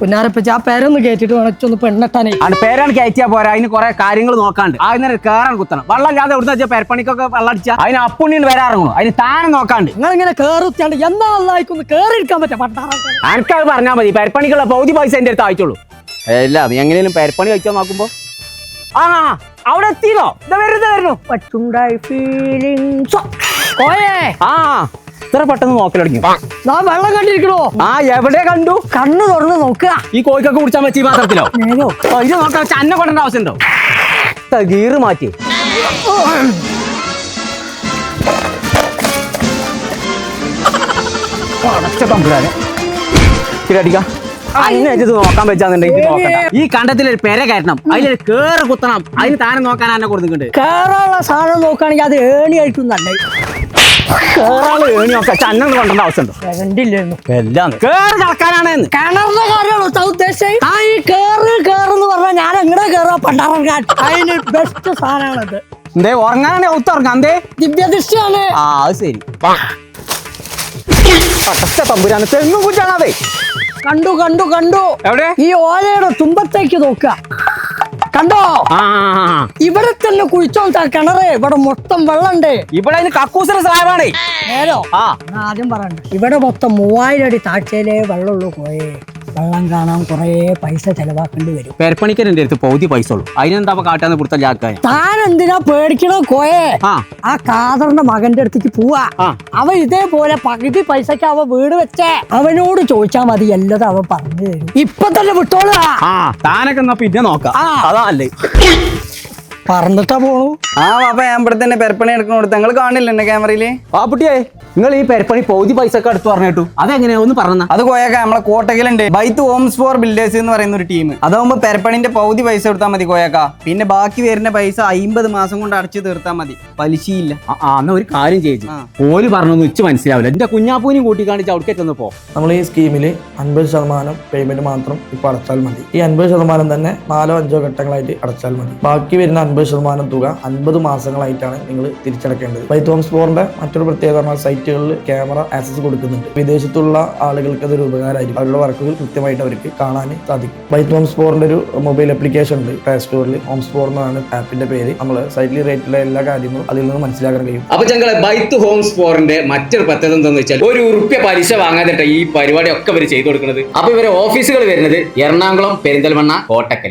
പുന്നാരപ്പച്ച ആ പേരൊന്ന് കയറ്റിട്ട് വേണം പെണ്ണെട്ടാനേ. ആണ് പേരാണ് കയറ്റിയാ പോരാ. അതിന് കുറെ കാര്യങ്ങൾ നോക്കാണ്ട്. അതിന് കയറാൻ കുത്തണം. വെള്ളം ഇല്ലാതെ എവിടുന്ന് വെച്ചാൽ പെരപ്പണിക്കൊക്കെ വെള്ളം അടിച്ചാൽ അതിന് അപ്പുണ്ണിന് വരാറങ്ങണു അതിന് താനെ നോക്കാണ്ട്. നിങ്ങൾ ഇങ്ങനെ കേറുത്തിയാണ്ട് എന്നാ അല്ലായിക്കൊന്ന് കേറിയിരിക്കാൻ പറ്റാ? പണ്ടാറൊക്കെ എനിക്കത് പറഞ്ഞാൽ മതി. പെരപ്പണിക്കുള്ള പൗതി പൈസ എന്റെ അടുത്ത് അയച്ചോളൂ അല്ല എങ്ങനെയും പെരപ്പണി കഴിച്ചാൽ നോക്കുമ്പോ? ആ അവിടെ എത്തിയോ ഇതാ വരുന്നു വരുന്നു. പറ്റുണ്ടായി ഫീലിംഗ് കോയേ ആ. ഇത്ര പെട്ടെന്ന് നോക്കലടങ്ങി? നാ വെള്ളം കണ്ടിരിക്കണോ? ആ എവിടെ കണ്ടു? കണ്ണു തുറന്ന് നോക്കുക ഈ കോഴിക്കൊക്കെ കുടിച്ചാൽ വെച്ചി ഈ പാത്രത്തിലോ? ഇത് നോക്കാം വെച്ചാൽ അന്നെ കൊണ്ടേണ്ട ആവശ്യമുണ്ടോ? ഗീറ് മാറ്റി. അടച്ച തമ്പുരാനെ. ഒരു നോക്കാൻ. ഈ കണ്ടത്തിലൊരു പെര കയറ്റണം. അതിലൊരു കേറ് കുത്തണം. അതിന് താനം നോക്കാൻ എന്നെ കൊടുക്കുന്നുണ്ട് കേറാനുള്ള സാധനം നോക്കുകയാണെങ്കിൽ അത് ഏണി ആയിരിക്കും നല്ലത്. കേറാൾ കൊണ്ടേണ്ട ആവശ്യമുണ്ടോ? കണ്ടില്ലായിരുന്നു എല്ലാം കേറ് നടക്കാനാണ് എന്ന് കിണറിന്റെ കാര്യമാണോ താ ഉദ്ദേശിച്ചത്. ആ ഈ കേറ് കേറെന്ന് പറഞ്ഞാൽ ഞാൻ എങ്ങനെ കേറാ പണ്ടാറക്കാൻ അതിന് ബെസ്റ്റ് സാധനമാണത്. എന്തേ ഉറങ്ങാനാണ് ഒത്തുറങ്ങാം. എന്തേ? ദിവ്യദൃഷ്ടിയാണ്. ആ അത് ശരി. തെങ്ങും കുറ്റാണതേ കണ്ടു കണ്ടു കണ്ടു. എവിടെ? ഈ ഓലയുടെ തുമ്പത്തേക്ക് നോക്കുക. കണ്ടോ. ഇവിടെ തന്നെ കുഴിച്ചോ കിണറ്. ഇവിടെ മൊത്തം വെള്ളണ്ട് ഇവിടെ കക്കൂസിന് സ്ലാബാണേ നേരോ? ആദ്യം പറയണ്ട. ഇവിടെ മൊത്തം മൂവായിരം അടി താഴ്ചയിലേ വെള്ളമുള്ളൂ പോയേ വെള്ളം കാണാൻ കുറേ പൈസ ചെലവാക്കേണ്ടി വരും. പെരപ്പണിക്കൻ എന്റെ അടുത്ത് പൗതി പൈസ ഉള്ളൂ അതിനെന്താ കാട്ടാന്ന് ജാക്കാൻ താൻ എന്തിനാ പേടിക്കണോ കോയെ? ആ. ആ കാതറിന്റെ മകന്റെ അടുത്തേക്ക് പോവാ. അവ അവൻ ഇതേപോലെ പകുതി പൈസക്ക് അവ വീട് വെച്ചേ. അവനോട് ചോദിച്ചാ മതി എല്ലതും അവൻ പറഞ്ഞു തരും. ഇപ്പൊ തന്നെ വിട്ടോളാ. താനൊക്കെ എന്നാ പിന്നെ നോക്കാം. അതാ അല്ലേ. പറഞ്ഞിട്ടാ പോണു. ആ പാപ്പ ഞാൻ ഇവിടെ തന്നെ പെരപ്പണി എടുക്കണോടുത്ത് നിങ്ങൾ കാണില്ല എന്റെ ക്യാമറയിൽ? ആ നിങ്ങൾ ഈ പെരപ്പണി പൗതി പൈസ ഒക്കെ അടുത്ത് പറഞ്ഞിട്ടു. അതെങ്ങനെയാ? ഒന്ന് പറഞ്ഞ അത് കോയക്ക നമ്മളെ കോട്ടകലുണ്ട് ബൈത്ത് ഹോംസ് ഫോർ ബിൽഡേഴ്സ് എന്ന് പറയുന്ന ഒരു ടീം. അതാവുമ്പോ പെരപ്പണിന്റെ പൗതി പൈസ കൊടുത്താൽ മതി കോയക്ക. പിന്നെ ബാക്കി വരുന്ന പൈസ അമ്പത് മാസം കൊണ്ട് അടച്ചു തീർത്താൽ മതി. പലിശയില്ല. ആ എന്നാ ഒരു കാര്യം ചെയ്തു ആ. ഓൽ പറഞ്ഞൊന്നും ഉച്ച മനസ്സിലാവില്ല. എന്റെ കുഞ്ഞാപ്പൂനും കൂട്ടി കാണിച്ച് അവിടേക്കൊന്ന് പോ നമ്മൾ ഈ സ്കീമിൽ അൻപത് ശതമാനം പേയ്മെന്റ് മാത്രം ഇപ്പൊ അടച്ചാൽ മതി. ഈ അൻപത് ശതമാനം തന്നെ നാലോ അഞ്ചോ ഘട്ടങ്ങളായിട്ട് അടച്ചാൽ മതി. ബാക്കി വരുന്ന അൻപത് ശതമാനം തുക അൻപത് മാസങ്ങളായിട്ടാണ് നിങ്ങൾ തിരിച്ചടക്കേണ്ടത്. ബൈത്ത് ഹോം സ്പോറിന്റെ മറ്റൊരു പ്രത്യേകത പറഞ്ഞാൽ സൈറ്റുകളിൽ ക്യാമറ ആക്സസ് കൊടുക്കുന്നുണ്ട്. വിദേശത്തുള്ള ആളുകൾക്ക് അതൊരു ഉപകാരമായിരിക്കും. അവരുടെ വർക്കുകൾ കൃത്യമായിട്ട് അവർക്ക് കാണാൻ സാധിക്കും. ബൈത്ത് ഹോം സ്പോറിന്റെ ഒരു മൊബൈൽ ആപ്ലിക്കേഷൻ ഉണ്ട്. പ്ലേ സ്റ്റോറിൽ ഹോം സ്പോർ എന്നാണ് ആപ്പിന്റെ പേര്. നമ്മൾ സൈറ്റിൽ റേറ്റിലെ എല്ലാ കാര്യങ്ങളും അതിൽ നിന്ന് മനസ്സിലാക്കാൻ കഴിയും. അപ്പൊ ഞങ്ങളെ ബൈത്ത് ഹോം സ്പോറിന്റെ മറ്റൊരു പ്രത്യേകത എന്താണെന്ന് വെച്ചാൽ ഒരു ഉറുപ്പ്യ പലിശ വാങ്ങാതിട്ട ഈ പരിപാടി ഒക്കെ ഇവർ ചെയ്തു കൊടുക്കുന്നത്. അപ്പൊ ഇവരെ ഓഫീസുകൾ വരുന്നത് എറണാകുളം പെരിന്തൽമണ്ണ കോട്ടക്കൽ